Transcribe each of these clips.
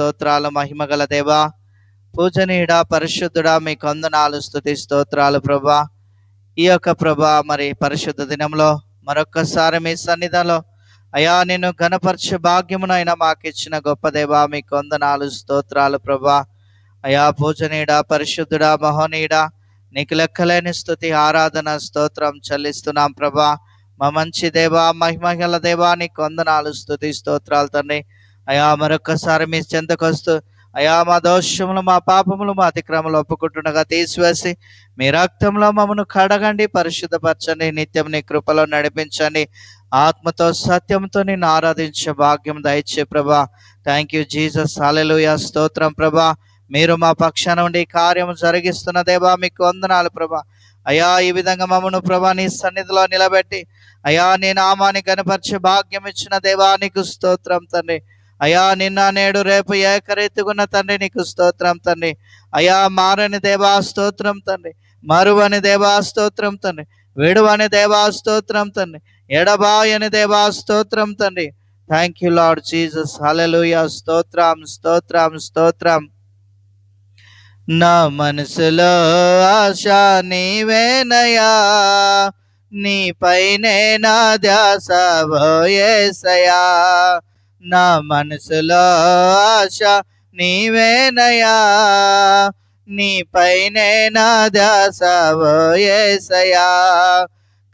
స్తోత్రాలు మహిమగల దేవా. పూజనీయుడ పరిశుద్ధుడా మీ కొందనాలు స్థుతి స్తోత్రాలు ప్రభా. ఈ యొక్క ప్రభా మరి పరిశుద్ధ దినంలో మరొక్కసారి మీ సన్నిధిలో అయా నేను ఘనపరచ భాగ్యమునైనా మాకు ఇచ్చిన గొప్ప దేవా మీ కొందనాలు స్తోత్రాలు ప్రభా. అయా పూజనీయుడ పరిశుద్ధుడా మహోనీయుడ నీకు లెక్కలేని స్థుతి ఆరాధన స్తోత్రం చెల్లిస్తున్నాం ప్రభా. మా మంచి దేవా మహిమగల దేవా నీ కొందనాలు స్థుతి స్తోత్రాలు తండ్రి. అయా మరొకసారి మీ చెంతకొస్తూ అయా మా దోషములు మా పాపములు మా అతిక్రమలు ఒప్పుకుంటుండగా తీసివేసి మీ రక్తంలో మమ్మను కడగండి పరిశుద్ధపరచండి నిత్యం నీ కృపలో నడిపించండి ఆత్మతో సత్యంతో నేను ఆరాధించే భాగ్యం దయచే ప్రభా. థ్యాంక్ యూ జీసస్ హాలెలూయా స్తోత్రం ప్రభా. మీరు మా పక్షాన ఉండి కార్యం జరిగిస్తున్న దేవా మీకు వందనాలు ప్రభా. అయా ఈ విధంగా మమ్మను ప్రభా నీ సన్నిధిలో నిలబెట్టి అయా నీ నామాన్ని కనపరిచే భాగ్యం ఇచ్చిన దేవా నీకు స్తోత్రం తండ్రి. అయా నిన్న నేడు రేపు ఏకరీతిగున్న తండ్రి నీకు స్తోత్రం తండ్రి. అయా మారని దేవా స్తోత్రం తండ్రి. మరువని దేవా స్తోత్రం తండ్రి. విడువని దేవా స్తోత్రం తండ్రి. ఎడబాయని దేవా స్తోత్రం తండ్రి. Thank you Lord Jesus hallelujah స్తోత్రం స్తోత్రం స్తోత్రం. నా మనసులో ఆశ నీవేనయా నీపైనే నా ధ్యాస భోయేసయా నా మనసులో ఆశ నీవేనయా? నీపైనే నా ధ్యాస పోయేసయా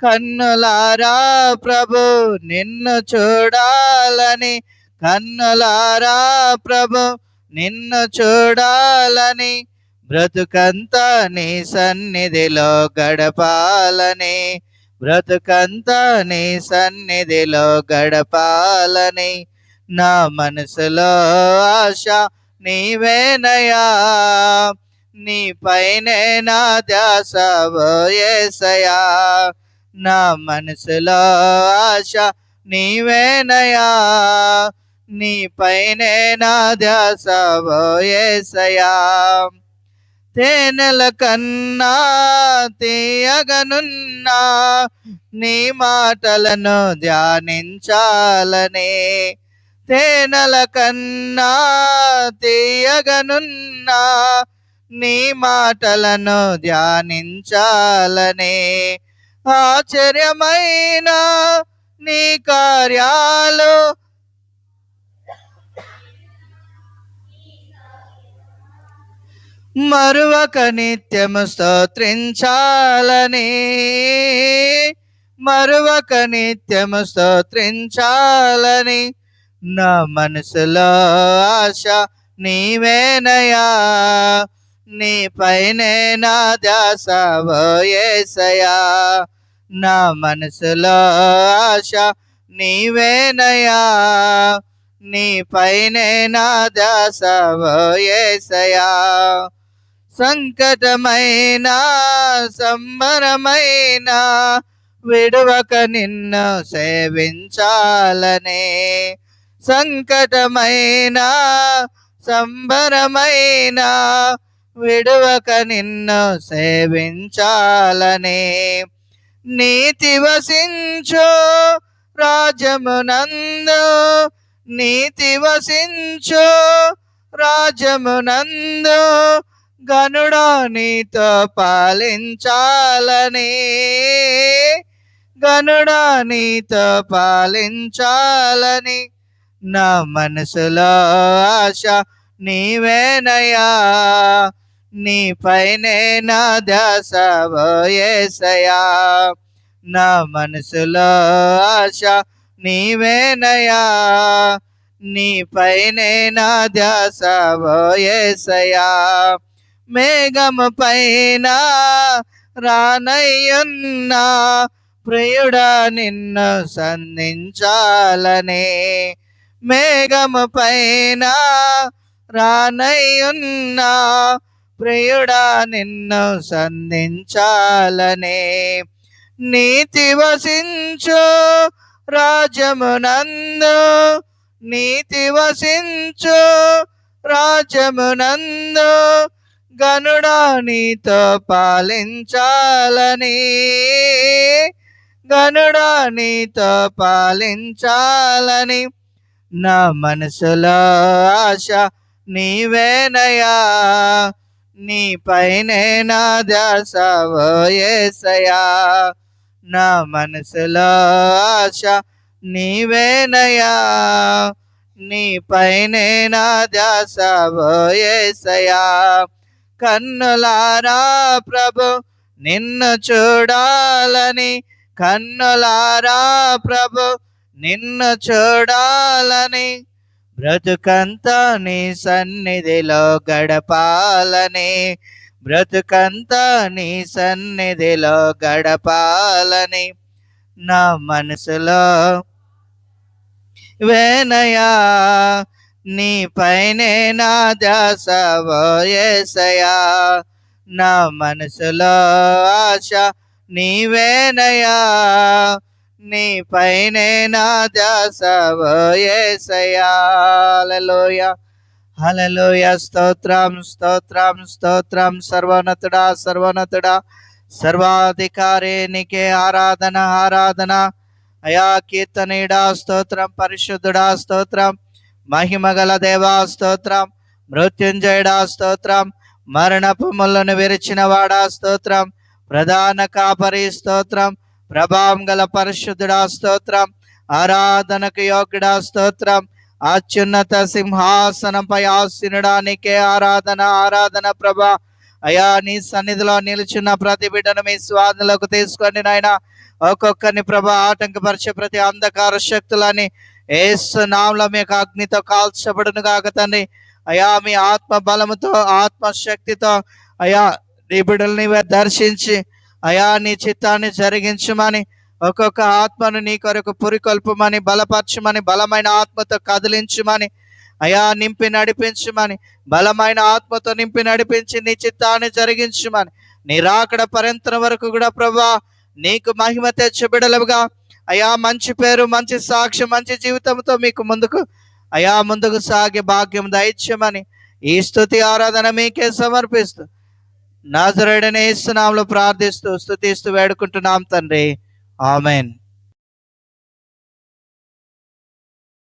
కన్నులారా ప్రభు నిన్ను చూడాలని. కన్నులారా ప్రభు నిన్ను చూడాలని. బ్రతుకంతా నీ సన్నిధిలో గడపాలని. బ్రతుకంతా నీ సన్నిధిలో గడపాలని. నా మనసులో ఆశ నీవేనయా? నీ పైనే నా ధ్యాస పోయేసయా నా మనసులో ఆశ నీవేనయా? నీ పైనే నా ధ్యాస పోయేసయా తేనెల కన్నా తీయగనున్నా నీ మాటలను ధ్యానించాలనే తేనెల కన్నా తీయగనున్నా నీ మాటలను ధ్యానించాలని ఆశ్చర్యమైన నీ కార్యాలు. మరువక నిత్యము స్తోత్రించాలని మరువక నిత్యము స్తోత్రించాలని నా మనసులో ఆశ నీవేనయా? నీ పైనే నా ధ్యాస పోయేసయా నా మనసులో ఆశ నీవేనయా? నీ పైనే నా ధ్యాస పోయేసయా సంకటమైన సంబరమైన విడవక నిన్ను సేవించాలనే సంకటమైన సంబరమైన విడువక నిన్ను సేవించాలనే నీతి వసించు రాజమునందు నీతి వసించు రాజమునందు గనుడా నీతో పాలించాలని గనుడా నీతో పాలించాలని నా మనసులో ఆశ నీవేనయా? నీపైనే నా ధ్యాస పోయేసయా నా మనసులో ఆశ నీవేనయా? నీపైనే నా ధ్యాస పోయేసయా మేఘము పైన రానయ్యున్నా ప్రియుడా నిన్ను సంధించాలనే మేఘము పైన రానయ్యున్నా ప్రియుడా నిన్ను సంధించాలనే నీతి వసించు రాజమునందు నీతి వసించు రాజమునందు గనుడా నీతో పాలించాలని గనుడా నీతో పాలించాలని. నా మనసులో ఆశ నీవేనయా? నీ పైనే నా ధ్యాస ఓ నా మనసులో ఆశ నీవేనయా? నీ పైనే నా ధ్యాస ఓ కన్నులారా ప్రభు నిన్ను చూడాలని కన్నులారా ప్రభు నిన్ను చూడాలని బ్రతుకంతా నీ సన్నిధిలో గడపాలని బ్రతుకంతా నీ సన్నిధిలో గడపాలని నా మనసులో. వేనయా నీ పైనే నా ధ్యాస ఓ నా మనసులో ఆశ నీవేనయా నీ పైనే నా ధ్యాస ఓ యేసయ్యా స్తోత్రం స్తోత్రం స్తోత్రం. సర్వోన్నతుడా సర్వోన్నతుడా. సర్వాధికారి నీకే ఆరాధన ఆరాధన. అయా కీర్తనీడా స్తోత్రం. పరిశుద్ధుడా స్తోత్రం. మహిమగల దేవా స్తోత్రం. మృత్యుంజయుడా స్తోత్రం. మరణపు ముళ్ళను విరిచిన వాడా స్తోత్రం. ప్రధాన కాపరి స్తోత్రం. ప్రభావం గల పరిశుద్ధుడా స్తోత్రం ఆరాధనకు యోగ్యుడా స్తోత్రం అత్యున్నత సింహాసనంపై ఆసీనుడా నీకే ఆరాధన ఆరాధన ప్రభా. అయా నీ సన్నిధిలో నిలుచున్న ప్రతి బిడ్డను మీ స్వాధులకు తీసుకోండి నాయన ఒక్కొక్కరిని ప్రభా ఆటంకపరిచే ప్రతి అంధకార శక్తులని ఏసు నామంలో మీకు అగ్నితో కాల్చబడును కాక తండ్రి. అయా మీ ఆత్మ బలముతో ఆత్మ శక్తితో అయా నీ బిడ్డల్ని దర్శించి అయా నీ చిత్తాన్ని జరిగించమని ఒక్కొక్క ఆత్మను నీ కొరకు పురికొల్పమని బలపరచమని బలమైన ఆత్మతో కదిలించమని అయా నింపి నడిపించమని బలమైన ఆత్మతో నింపి నడిపించి నీ చిత్తాన్ని జరిగించమని నీ రాకడ పరంతరం వరకు కూడా ప్రభా నీకు మహిమ తెచ్చబిడలుగా అయా మంచి పేరు మంచి సాక్ష్యం మంచి జీవితంతో మీకు ముందుకు అయా ముందుకు సాగే భాగ్యం దయచేయమని ఈ స్థుతి ఆరాధన మీకే సమర్పిస్తూ నాజరేడనే ఇస్తున్నాంలో ప్రార్థిస్తూ స్థుతిస్తూ వేడుకుంటున్నాం తండ్రి. ఆమెన్.